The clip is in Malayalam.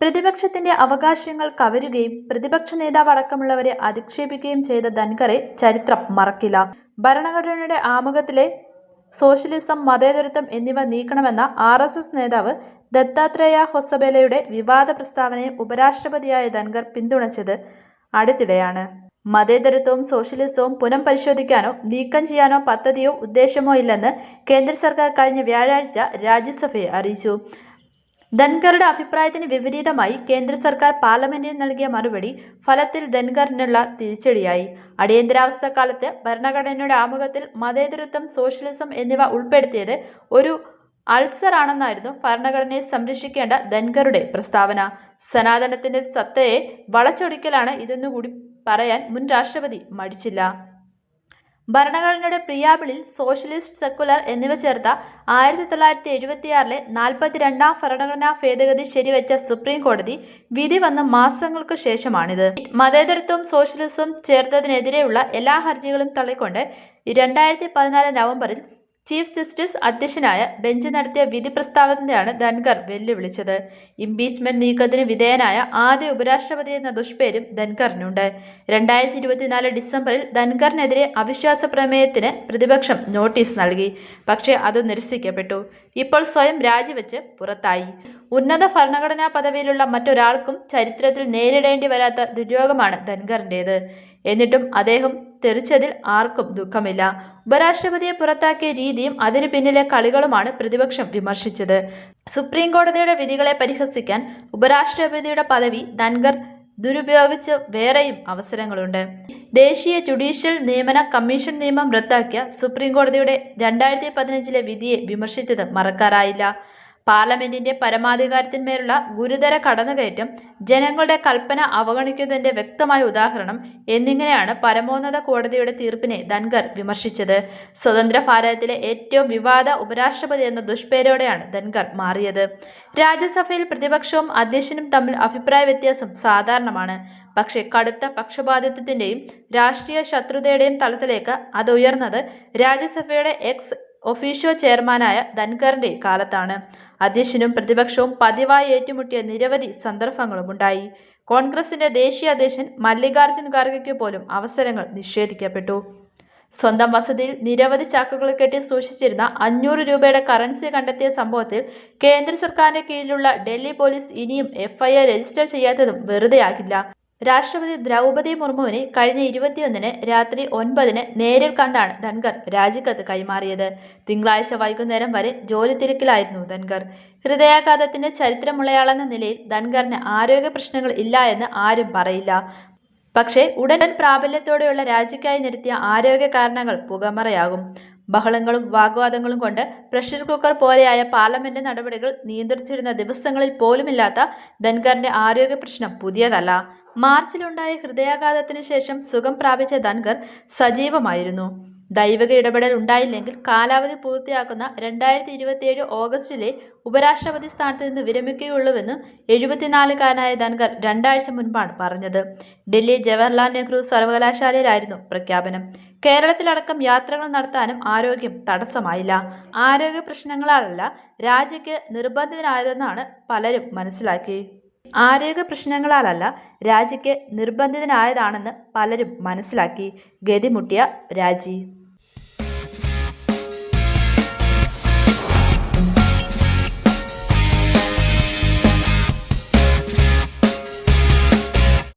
പ്രതിപക്ഷത്തിന്റെ അവകാശങ്ങൾ കവരുകയും പ്രതിപക്ഷ നേതാവ് അടക്കമുള്ളവരെ അധിക്ഷേപിക്കുകയും ചെയ്ത ധൻഖറെ ചരിത്രം മറക്കില്ല. ഭരണഘടനയുടെ ആമുഖത്തിലെ സോഷ്യലിസം മതേതരത്വം എന്നിവ നീക്കണമെന്ന ആർ എസ് എസ് നേതാവ് ദത്താത്രേയ ഹൊസബേലയുടെ വിവാദ പ്രസ്താവനയെ ഉപരാഷ്ട്രപതിയായ ധൻഖർ പിന്തുണച്ചത് അടുത്തിടെയാണ്. മതേതരത്വവും സോഷ്യലിസവും പുനം പരിശോധിക്കാനോ നീക്കം ചെയ്യാനോ പദ്ധതിയോ ഉദ്ദേശമോ ഇല്ലെന്ന് കേന്ദ്ര സർക്കാർ കഴിഞ്ഞ വ്യാഴാഴ്ച രാജ്യസഭയെ അറിയിച്ചു. ധൻഖറുടെ അഭിപ്രായത്തിന് വിപരീതമായി കേന്ദ്ര സർക്കാർ പാർലമെന്റിന് നൽകിയ മറുപടി ഫലത്തിൽ ധൻഖറിനുള്ള തിരിച്ചടിയായി. അടിയന്തരാവസ്ഥ കാലത്ത് ഭരണഘടനയുടെ ആമുഖത്തിൽ മതേതരത്വം സോഷ്യലിസം എന്നിവ ഉൾപ്പെടുത്തിയത് ഒരു അൾസർ ആണെന്നായിരുന്നു ഭരണഘടനയെ സംരക്ഷിക്കേണ്ട ധൻഖറുടെ പ്രസ്താവന. സനാതനത്തിന്റെ സത്തയെ വളച്ചൊടിക്കലാണ് ഇതെന്നുകൂടി പറയാൻ മുൻ രാഷ്ട്രപതി മടിച്ചില്ല. ഭരണഘടനയുടെ പ്രിയാബിളിൽ സോഷ്യലിസ്റ്റ് സെക്കുലർ എന്നിവ ചേർത്ത ആയിരത്തി തൊള്ളായിരത്തി എഴുപത്തിയാറിലെ നാൽപ്പത്തിരണ്ടാം ഭരണഘടനാ ഭേദഗതി ശരിവെച്ച സുപ്രീം കോടതി വിധി വന്ന മാസങ്ങൾക്കു ശേഷമാണിത്. മതേതരത്വവും സോഷ്യലിസവും ചേർത്തതിനെതിരെയുള്ള എല്ലാ ഹർജികളും തള്ളിക്കൊണ്ട് രണ്ടായിരത്തി പതിനാല് നവംബറിൽ ചീഫ് ജസ്റ്റിസ് അധ്യക്ഷനായ ബെഞ്ച് നടത്തിയ വിധി പ്രസ്താവനയാണ് ധൻഖർ വെല്ലുവിളിച്ചത്. ഇംപീച്ച്മെന്റ് നീക്കത്തിന് വിധേയനായ ആദ്യ ഉപരാഷ്ട്രപതി എന്ന ദുഷ്പേരും ധൻഖറിനുണ്ട്. രണ്ടായിരത്തി ഇരുപത്തിനാല് ഡിസംബറിൽ ധൻഖറിനെതിരെ അവിശ്വാസ പ്രമേയത്തിന് പ്രതിപക്ഷം നോട്ടീസ് നൽകി. പക്ഷേ അത് നിരസിക്കപ്പെട്ടു. ഇപ്പോൾ സ്വയം രാജിവെച്ച് പുറത്തായി. ഉന്നത ഭരണഘടനാ പദവിയിലുള്ള മറ്റൊരാൾക്കും ചരിത്രത്തിൽ നേരിടേണ്ടി വരാത്ത ദുര്യോഗമാണ് ധൻഖറിന്റേത് എന്നിട്ടും അദ്ദേഹം തെറിച്ചതിൽ ആർക്കും ദുഃഖമില്ല. ഉപരാഷ്ട്രപതിയെ പുറത്താക്കിയ രീതിയും അതിനു പിന്നിലെ കളികളുമാണ് പ്രതിപക്ഷം വിമർശിച്ചത്. സുപ്രീം കോടതിയുടെ വിധികളെ പരിഹസിക്കാൻ ഉപരാഷ്ട്രപതിയുടെ പദവി ധൻഗർ ദുരുപയോഗിച്ച് വേറെയും അവസരങ്ങളുണ്ട്. ദേശീയ ജുഡീഷ്യൽ നിയമന കമ്മീഷൻ നിയമം റദ്ദാക്കിയ സുപ്രീം കോടതിയുടെ രണ്ടായിരത്തി പതിനഞ്ചിലെ വിധിയെ വിമർശിച്ചത് മറക്കാറായില്ല. പാർലമെന്റിന്റെ പരമാധികാരത്തിന്മേലുള്ള ഗുരുതര കടന്നുകയറ്റം ജനങ്ങളുടെ കൽപ്പന അവഗണിക്കുന്നതിന്റെ വ്യക്തമായ ഉദാഹരണം എന്നിങ്ങനെയാണ് പരമോന്നത കോടതിയുടെ തീർപ്പിനെ ധൻഖർ വിമർശിച്ചത്. സ്വതന്ത്ര ഭാരതത്തിലെ ഏറ്റവും വിവാദ ഉപരാഷ്ട്രപതി എന്ന ദുഷ്പേരോടെയാണ് ധൻഖർ മാറിയത്. രാജ്യസഭയിൽ പ്രതിപക്ഷവും അധ്യക്ഷനും തമ്മിൽ അഭിപ്രായ വ്യത്യാസം സാധാരണമാണ്. പക്ഷേ കടുത്ത പക്ഷപാതിത്വത്തിന്റെയും രാഷ്ട്രീയ ശത്രുതയുടെയും തലത്തിലേക്ക് അത് ഉയർന്നത് രാജ്യസഭയുടെ എക്സ് ഒഫീഷ്യോ ചെയർമാനായ ധൻഖറിന്റെ കാലത്താണ്. അധ്യക്ഷനും പ്രതിപക്ഷവും പതിവായി ഏറ്റുമുട്ടിയ നിരവധി സന്ദർഭങ്ങളുമുണ്ടായി. കോൺഗ്രസിന്റെ ദേശീയ അധ്യക്ഷൻ മല്ലികാർജുൻ ഖാർഗെക്ക് പോലും അവസരങ്ങൾ നിഷേധിക്കപ്പെട്ടു. സ്വന്തം വസതിയിൽ നിരവധി ചാക്കുകൾ കെട്ടി സൂക്ഷിച്ചിരുന്ന അഞ്ഞൂറ് രൂപയുടെ കറൻസി കണ്ടെത്തിയ സംഭവത്തിൽ കേന്ദ്ര സർക്കാരിന്റെ കീഴിലുള്ള ഡൽഹി പോലീസ് ഇനിയും എഫ്ഐആർ രജിസ്റ്റർ ചെയ്യാത്തതും വെറുതെയാകില്ല. രാഷ്ട്രപതി ദ്രൗപദി മുർമുവിനെ കഴിഞ്ഞ ഇരുപത്തിയൊന്നിന് രാത്രി ഒൻപതിന് നേരിൽ കണ്ടാണ് ധൻഖർ രാജിക്കത്ത് കൈമാറിയത്. തിങ്കളാഴ്ച വൈകുന്നേരം വരെ ജോലി തിരക്കിലായിരുന്നു ധൻഖർ. ഹൃദയാഘാതത്തിന്റെ ചരിത്രമുള്ളയാളെന്ന നിലയിൽ ധൻഖറിന് ആരോഗ്യ പ്രശ്നങ്ങൾ ഇല്ല എന്ന് ആരും പറയില്ല. പക്ഷേ ഉടൻ പ്രാബല്യത്തോടെയുള്ള രാജിക്കായി നിരത്തിയ ആരോഗ്യ കാരണങ്ങൾ പുകമറയാകും. ബഹളങ്ങളും വാഗ്വാദങ്ങളും കൊണ്ട് പ്രഷർ കുക്കർ പോലെയായ പാർലമെന്റ് നടപടികൾ നിയന്ത്രിച്ചിരുന്ന ദിവസങ്ങളിൽ പോലുമില്ലാത്ത ധൻഖറിന്റെ ആരോഗ്യ പ്രശ്നം പുതിയതല്ല. മാർച്ചിലുണ്ടായ ഹൃദയാഘാതത്തിന് ശേഷം സുഖം പ്രാപിച്ച ധൻഗർ സജീവമായിരുന്നു. ദൈവിക ഇടപെടൽ ഉണ്ടായില്ലെങ്കിൽ കാലാവധി പൂർത്തിയാക്കുന്ന രണ്ടായിരത്തി ഇരുപത്തിയേഴ് ഓഗസ്റ്റിലെ ഉപരാഷ്ട്രപതി സ്ഥാനത്ത് നിന്ന് വിരമിക്കുകയുള്ളൂവെന്ന് എഴുപത്തിനാലുകാരനായ ധൻഗർ രണ്ടാഴ്ച മുൻപാണ് പറഞ്ഞത്. ഡൽഹി ജവഹർലാൽ നെഹ്റു സർവകലാശാലയിലായിരുന്നു പ്രഖ്യാപനം. കേരളത്തിലടക്കം യാത്രകൾ നടത്താനും ആരോഗ്യം തടസ്സമായില്ല. ആരോഗ്യ പ്രശ്നങ്ങളാലല്ല രാജിക്ക് നിർബന്ധിതനായതെന്നാണ് പലരും മനസ്സിലാക്കി. ആരോഗ്യ പ്രശ്നങ്ങളാലല്ല രാജിക്ക് നിർബന്ധിതനായതാണെന്ന് പലരും മനസ്സിലാക്കി. ഗതിമുട്ടിയ രാജി.